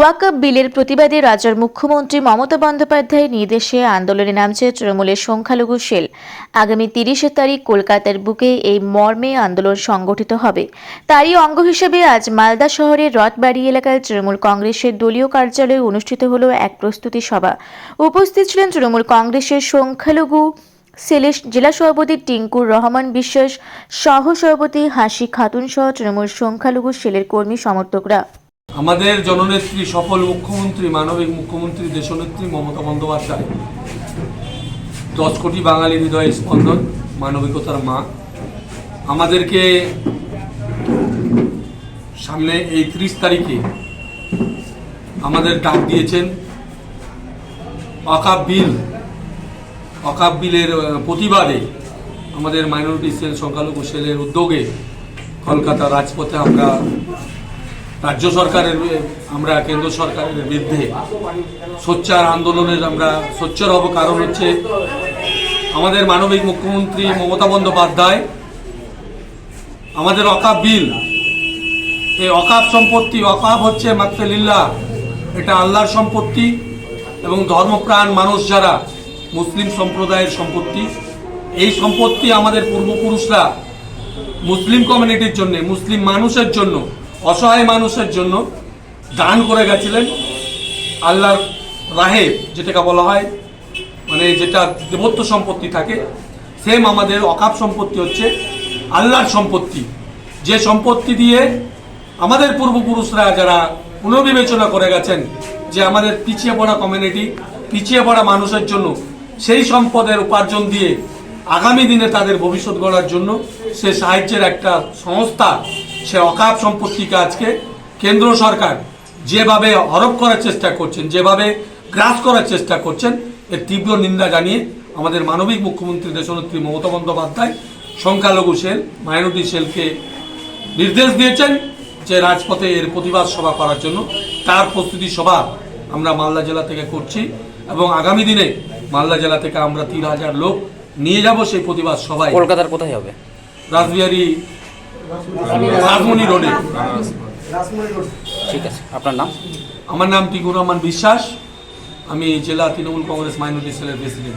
ওয়াকআপ বিলের প্রতিবাদে রাজ্যের মুখ্যমন্ত্রী মমতা বন্দ্যোপাধ্যায়ের নির্দেশে আন্দোলনে নামছে তৃণমূলের সংখ্যালঘু সেল। আগামী তিরিশে তারিখ কলকাতার বুকে এই মর্মে আন্দোলন সংগঠিত হবে। তারই অঙ্গ হিসেবে আজ মালদা শহরের রথবাড়ি এলাকায় তৃণমূল কংগ্রেসের দলীয় কার্যালয়ে অনুষ্ঠিত হলো এক প্রস্তুতি সভা। উপস্থিত ছিলেন তৃণমূল কংগ্রেসের সংখ্যালঘু সেলের জেলা সভাপতি টিঙ্কুর রহমান বিশ্বাস সহ সভাপতি হাসি খাতুন সহ তৃণমূল সংখ্যালঘু সেলের কর্মী সমর্থকরা। আমাদের জননেত্রী, সফল মুখ্যমন্ত্রী, মানবিক মুখ্যমন্ত্রী, দেশনেত্রী মমতা বন্দ্যোপাধ্যায়। দশ কোটি বাঙালি হৃদয় স্পন্দন, মানবিকতার মা। আমাদেরকে সামনে এই ত্রিশ তারিখে আমাদের ডাক দিয়েছেন অকাপ বিল। অকাপ বিলের প্রতিবাদে আমাদের মাইনরিটি সেল, সংখ্যালঘু সেলের উদ্যোগে কলকাতা রাজপথে আমরা রাজ্য সরকারের, আমরা কেন্দ্র সরকারের বিরুদ্ধে সোচ্চার আন্দোলনের আমরা সোচ্চার হব। কারণ হচ্ছে আমাদের মানবিক মুখ্যমন্ত্রী মমতা বন্দ্যোপাধ্যায়, আমাদের অকাপ বিল, এই অকাপ সম্পত্তি, অকাপ হচ্ছে মাকফেলিল্লাহ এটা আল্লাহর সম্পত্তি এবং ধর্মপ্রাণ মানুষ যারা মুসলিম সম্প্রদায়ের সম্পত্তি, এই সম্পত্তি আমাদের পূর্বপুরুষরা মুসলিম কমিউনিটির জন্য, মুসলিম মানুষের জন্য অসহায় মানুষের জন্য দান করে গেছিলেন আল্লাহর রাহে, যেটাকে বলা হয় মানে যেটা দেবত্ব সম্পত্তি থাকে সেম আমাদের অকাপ সম্পত্তি হচ্ছে আল্লাহর সম্পত্তি। যে সম্পত্তি দিয়ে আমাদের পূর্বপুরুষরা যারা পুনর্বিবেচনা করে গেছেন যে আমাদের পিছিয়ে পড়া কমিউনিটি পিছিয়ে পড়া মানুষের জন্য সেই সম্পদের উপার্জন দিয়ে আগামী দিনে তাদের ভবিষ্যৎ গড়ার জন্য সে সাহায্যের একটা সংস্থা, সে অকাপ সম্পত্তিকে আজকে কেন্দ্র সরকার যেভাবে হরপ করার চেষ্টা করছেন, যেভাবে গ্রাস করার চেষ্টা করছেন, এর তীব্র নিন্দা জানিয়ে আমাদের মানবিক মুখ্যমন্ত্রী দেশনেত্রী মমতা বন্দ্যোপাধ্যায় সংখ্যালঘু সেল মাইনরিটি সেলকে নির্দেশ দিয়েছেন যে রাজপথে এর প্রতিবাদ সভা করার জন্য। তার প্রস্তুতি সভা আমরা মালদা জেলা থেকে করছি এবং আগামী দিনে মালদা জেলা থেকে আমরা তিন হাজার লোক নিয়ে যাব সেই প্রতিবাদ সবাই। কলকাতার কোথায় হবে? রাসবিহারী রাজমণি রোডে। ঠিক আছে আপনার নাম? আমার নাম টিকুর রহমান বিশ্বাস। আমি জেলা তৃণমূল কংগ্রেস মাইনরিটি সেলের প্রেসিডেন্ট।